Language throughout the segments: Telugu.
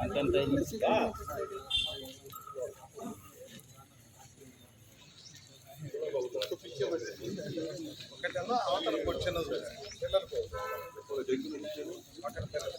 అంతంత ఒకటేమో అవతల కూర్చున్నది పిల్లలకు అక్కడ పిల్లలు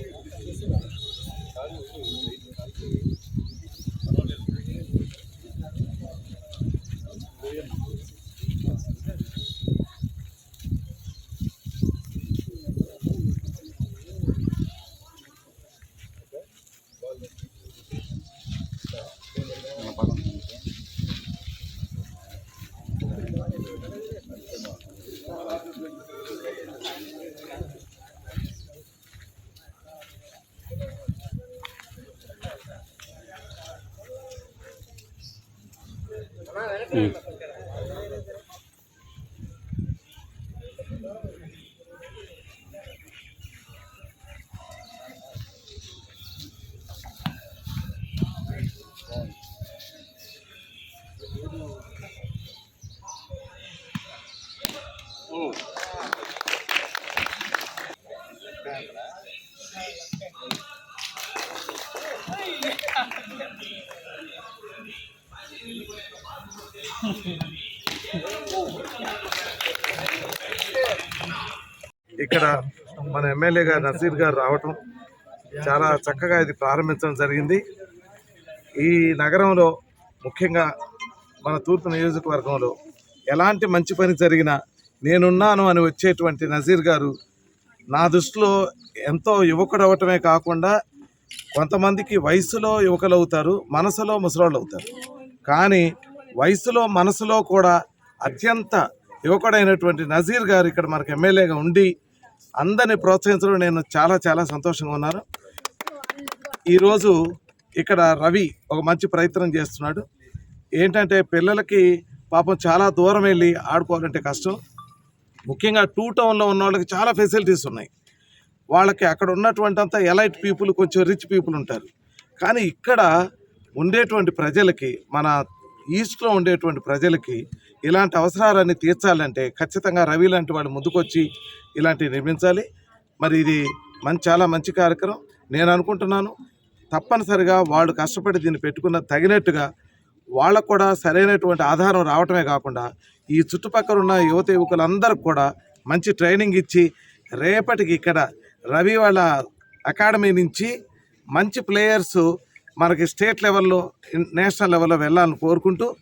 Mm. ఇక్కడ మన ఎమ్మెల్యే గారు నజీర్ గారు రావటం చాలా చక్కగా ఇది ప్రారంభించడం జరిగింది. ఈ నగరంలో ముఖ్యంగా మన తూర్పు నియోజకవర్గంలో ఎలాంటి మంచి పని జరిగినా నేనున్నాను అని వచ్చేటువంటి నజీర్ గారు నా దృష్టిలో ఎంతో యువకుడు అవ్వటమే కాకుండా కొంతమందికి వయసులో యువకులు అవుతారు మనసులో ముసలోళ్ళు అవుతారు కానీ వయసులో మనసులో కూడా అత్యంత యువకుడైనటువంటి నజీర్ గారు ఇక్కడ మనకు ఎమ్మెల్యేగా ఉండి అందరిని ప్రోత్సహించడం నేను చాలా చాలా సంతోషంగా ఉన్నాను. ఈరోజు ఇక్కడ రవి ఒక మంచి ప్రయత్నం చేస్తున్నాడు. ఏంటంటే పిల్లలకి పాపం చాలా దూరం వెళ్ళి ఆడుకోవాలంటే కష్టం. ముఖ్యంగా టూ టౌన్లో ఉన్న వాళ్ళకి చాలా ఫెసిలిటీస్ ఉన్నాయి. వాళ్ళకి అక్కడ ఉన్నటువంటి అంతా ఎలైట్ పీపుల్ కొంచెం రిచ్ పీపుల్ ఉంటారు. కానీ ఇక్కడ ఉండేటువంటి ప్రజలకి మన ఈస్ట్లో ఉండేటువంటి ప్రజలకి ఇలాంటి అవసరాలన్నీ తీర్చాలంటే ఖచ్చితంగా రవి లాంటి వాళ్ళు ముందుకొచ్చి ఇలాంటివి నిర్మించాలి. మరి ఇది మంచి చాలా మంచి కార్యక్రమం. నేను అనుకుంటున్నాను తప్పనిసరిగా వాళ్ళు కష్టపడి దీన్ని పెట్టుకున్న తగినట్టుగా వాళ్ళకు కూడా సరైనటువంటి ఆధారం రావటమే కాకుండా ఈ చుట్టుపక్కల ఉన్న యువత యువకులందరికి కూడా మంచి ట్రైనింగ్ ఇచ్చి రేపటికి ఇక్కడ రవి వాళ్ళ అకాడమీ నుంచి మంచి ప్లేయర్స్ మనకి స్టేట్ లెవెల్లో నేషనల్ లెవెల్లో వెళ్ళాలని కోరుకుంటూ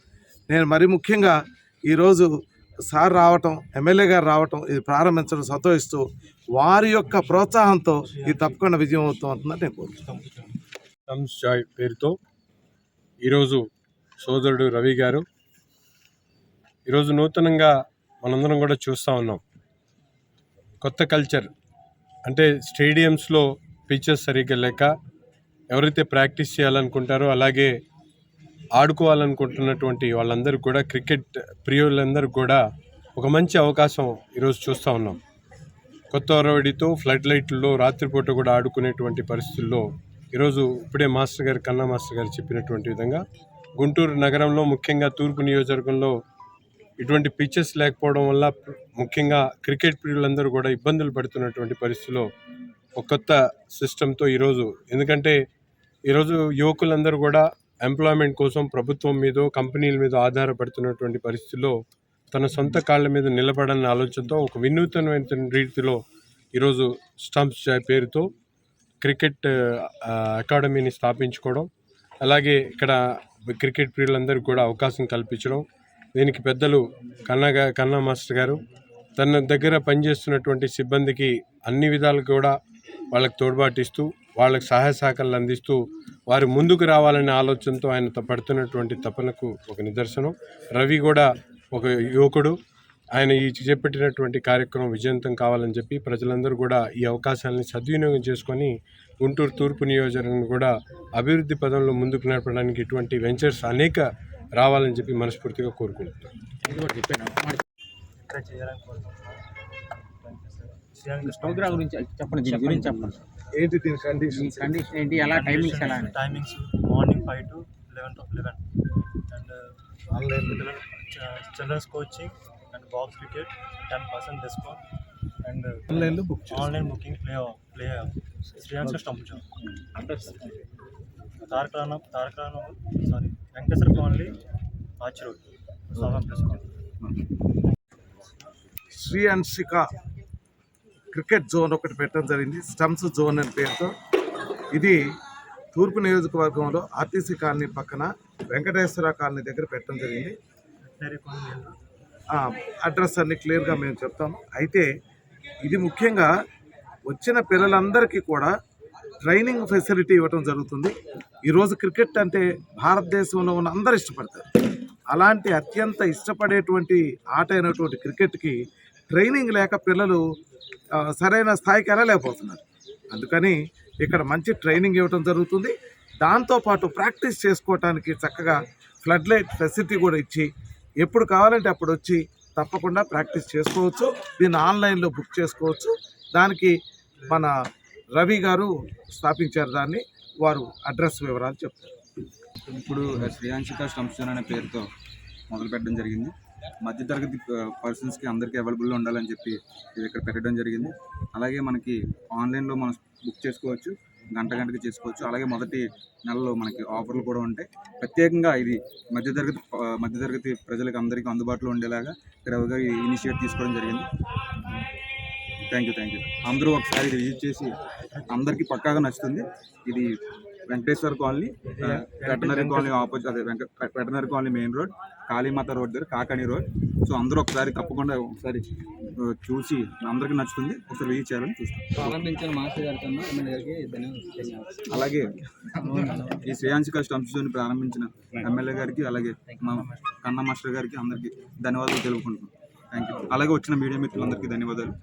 నేను మరి ముఖ్యంగా ఈరోజు సార్ రావటం ఎమ్మెల్యే గారు రావటం ఇది ప్రారంభించడం సంతోషిస్తూ వారి యొక్క ప్రోత్సాహంతో ఇది తప్పకుండా విజయం అవుతుందని నేను కోరుకుంటాను థమ్స్ జాయ్ పేరుతో ఈరోజు సోదరుడు రవి గారు ఈరోజు నూతనంగా మనందరం కూడా చూస్తూ ఉన్నాం. కొత్త కల్చర్ అంటే స్టేడియంస్లో పిచ్చెస్ సరిగ్గా లేక ఎవరైతే ప్రాక్టీస్ చేయాలనుకుంటారో అలాగే ఆడుకోవాలనుకుంటున్నటువంటి వాళ్ళందరూ కూడా క్రికెట్ ప్రియులందరూ కూడా ఒక మంచి అవకాశం ఈరోజు చూస్తూ ఉన్నాం. కొత్త ఒరవడితో ఫ్లడ్ లైట్లో రాత్రిపూట కూడా ఆడుకునేటువంటి పరిస్థితుల్లో ఈరోజు ఇప్పుడే మాస్టర్ గారు కన్నా మాస్టర్ గారు చెప్పినటువంటి విధంగా గుంటూరు నగరంలో ముఖ్యంగా తూర్పు నియోజకవర్గంలో ఇటువంటి పిచ్చెస్ లేకపోవడం వల్ల ముఖ్యంగా క్రికెట్ ప్రియులందరూ కూడా ఇబ్బందులు పడుతున్నటువంటి పరిస్థితిలో ఒక కొత్త సిస్టంతో ఈరోజు ఎందుకంటే ఈరోజు యువకులందరూ కూడా ఎంప్లాయ్మెంట్ కోసం ప్రభుత్వం మీద కంపెనీల మీద ఆధారపడుతున్నటువంటి పరిస్థితుల్లో తన సొంత కాళ్ళ మీద నిలబడాలనే ఆలోచనతో ఒక వినూతనమైన రీతిలో ఈరోజు స్టంప్స్ పేరుతో క్రికెట్ అకాడమీని స్థాపించుకోవడం అలాగే ఇక్కడ క్రికెట్ ప్రియులందరికీ కూడా అవకాశం కల్పించడం దీనికి పెద్దలు కన్నా కన్నా మాస్టర్ గారు తన దగ్గర పనిచేస్తున్నటువంటి సిబ్బందికి అన్ని విధాలు కూడా వాళ్ళకి తోడ్పాటిస్తూ వాళ్ళకి సహాయ సహకారాలు అందిస్తూ వారు ముందుకు రావాలనే ఆలోచనతో ఆయన త- పడుతున్నటువంటి తపనకు ఒక నిదర్శనం. రవి కూడా ఒక యువకుడు. ఆయన ఈ చేపట్టినటువంటి కార్యక్రమం విజయవంతం కావాలని చెప్పి ప్రజలందరూ కూడా ఈ అవకాశాలని సద్వినియోగం చేసుకొని గుంటూరు తూర్పు నియోజకవర్గం కూడా అభివృద్ధి పదంలో ముందుకు నడపడానికి ఇటువంటి వెంచర్స్ అనేక రావాలని చెప్పి మనస్ఫూర్తిగా కోరుకుంటున్నాను స్టోగ్రా గురించి చెప్పండి దీని చెప్పండి. ఏంటి దీని కండిషన్ కండిషన్ అలా timings morning five to eleven to eleven and online children's coaching and box cricket ten percent discount and online book online booking play play శ్రీరాన్స్ స్టంపించాం అంటే తారకరాణం తారకరాణం సారీ వెంకటేశ్వర కాలనీ ఆచి road సవాన్ plus Sri Ansika cricket zone ఒకటి పెట్టడం జరిగింది. స్టమ్స్ జోన్ అనే పేరుతో. ఇది తూర్పు నియోజకవర్గంలో ఆర్టీసీ కాలనీ పక్కన వెంకటేశ్వర కాలనీ దగ్గర పెట్టడం జరిగింది. అడ్రస్ అన్ని క్లియర్గా మేము చెప్తాము. అయితే ఇది ముఖ్యంగా వచ్చిన పిల్లలందరికీ కూడా ట్రైనింగ్ ఫెసిలిటీ ఇవ్వటం జరుగుతుంది. ఈరోజు క్రికెట్ అంటే భారతదేశంలో ఉన్న అందరు ఇష్టపడతారు. అలాంటి అత్యంత ఇష్టపడేటువంటి ఆట అయినటువంటి క్రికెట్కి ట్రైనింగ్ లేక పిల్లలు సరైన స్థాయికి వెళ్ళలేకపోతున్నారు. అందుకని ఇక్కడ మంచి ట్రైనింగ్ ఇవ్వటం జరుగుతుంది. దాంతోపాటు ప్రాక్టీస్ చేసుకోవటానికి చక్కగా ఫ్లడ్ లైట్ ఫెసిలిటీ కూడా ఇచ్చి ఎప్పుడు కావాలంటే అప్పుడు వచ్చి తప్పకుండా ప్రాక్టీస్ చేసుకోవచ్చు. దీన్ని ఆన్లైన్లో బుక్ చేసుకోవచ్చు. దానికి మన రవి గారు స్థాపించారు దాన్ని. వారు అడ్రస్ వివరాలు చెప్తారు. ఇప్పుడు శ్రేయాంశిక స్టంప్స్ అనే పేరుతో మొదలు పెట్టడం జరిగింది. మధ్యతరగతి పర్సన్స్కి అందరికీ అవైలబుల్లో ఉండాలని చెప్పి ఇది ఇక్కడ పెట్టడం జరిగింది. అలాగే మనకి ఆన్లైన్లో మనం బుక్ చేసుకోవచ్చు గంట గంటకి చేసుకోవచ్చు. అలాగే మొదటి నెలలో మనకి ఆఫర్లు కూడా ఉంటాయి. ప్రత్యేకంగా ఇది మధ్యతరగతి మధ్యతరగతి ప్రజలకు అందరికీ అందుబాటులో ఉండేలాగా ఇక్కడ ఇనిషియేట్ తీసుకోవడం జరిగింది. థ్యాంక్ యూ థ్యాంక్ యూ అందరూ ఒకసారి ఇది విజిట్ చేసి అందరికీ పక్కాగా నచ్చుతుంది. ఇది Venkateswara colony veterinary colony opposite అదే వెంక veterinary colony main road Kalimata road దగ్గర కాకాని రోడ్. సో అందరూ ఒకసారి తప్పకుండా ఒకసారి చూసి అందరికీ నచ్చుతుంది. ఒకసారి విజిట్ చేయాలని చూస్తాం. అలాగే ఈ శ్రేయాంశిక స్టంప్స్ జోన్ ప్రారంభించిన ఎమ్మెల్యే గారికి అలాగే మా కన్న మాస్టర్ గారికి అందరికీ ధన్యవాదాలు తెలుపుకుంటున్నాం. థ్యాంక్ యూ అలాగే వచ్చిన మీడియా మిత్రులందరికీ ధన్యవాదాలు.